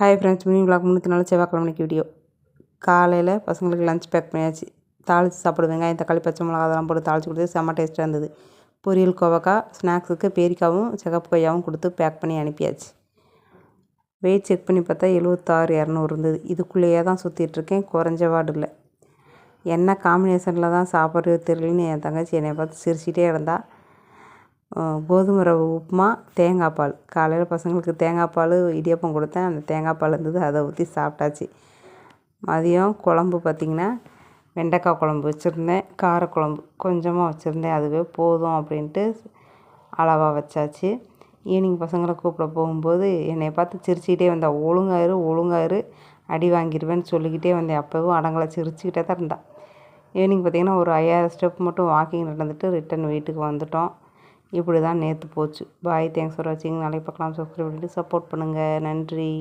Hi friends mini vlog முன்னூற்றி நாலு செவ்வாய்க்கிழமைக்கு video காலையில் பசங்களுக்கு லஞ்ச் பேக் பண்ணியாச்சு. தாளித்து சாப்பிடுவேங்க இந்த தக்காளி பச்சை மிளகா அதெல்லாம் போட்டு தாளித்து கொடுத்து செம்ம டேஸ்ட்டாக இருந்தது. பொரியல் கோவக்காய் ஸ்நாக்ஸுக்கு பேரிக்காவும் சிகப்பு கொய்யாவும் கொடுத்து பேக் பண்ணி அனுப்பியாச்சு. வெயிட் செக் பண்ணி பார்த்தா எழுபத்தாறு இரநூறு இருந்தது. இதுக்குள்ளேயே தான் சுற்றிட்டுருக்கேன் குறைஞ்ச வார்டு இல்லை. என்ன காம்பினேஷனில் தான் சாப்பிட்றது தெரியலன்னு என் தங்கச்சி என்னை பார்த்து சிரிச்சிட்டே இருந்தா. கோதுமை ரவை உப்புமா தேங்காய் பால். காலையில் பசங்களுக்கு தேங்காய் பால் இடியப்பம் கொடுத்தேன். அந்த தேங்காய் பால் இருந்தது அதை ஊற்றி சாப்பிட்டாச்சு. மதியம் குழம்பு பார்த்திங்கன்னா வெண்டைக்காய் குழம்பு வச்சுருந்தேன் காரக்குழம்பு கொஞ்சமாக வச்சுருந்தேன். அதுவே போதும் அப்படின்ட்டு அளவாக வச்சாச்சு. ஈவினிங் பசங்களை கூப்பிட போகும்போது என்னை பார்த்து சிரிச்சுக்கிட்டே வந்தா ஒழுங்காயிரு ஒழுங்காயிரு அடி வாங்கிடுவேன்னு சொல்லிக்கிட்டே வந்தேன். அப்போவும் அடங்கலை சிரிச்சுக்கிட்டே தான் இருந்தா. ஈவினிங் பார்த்திங்கன்னா ஒரு ஐயாயிரம் ஸ்டெப் மட்டும் வாக்கிங் நடந்துட்டு ரிட்டன் வீட்டுக்கு வந்துட்டோம். இப்படி தான் நேற்று போச்சு. பாய் தேங்க்ஸ் ஃபார் வாட்சிங் நாளைக்கு பார்க்கலாம். சப்ஸ்கிரைப் பண்ணிவிட்டு சப்போர்ட் பண்ணுங்கள் நன்றி.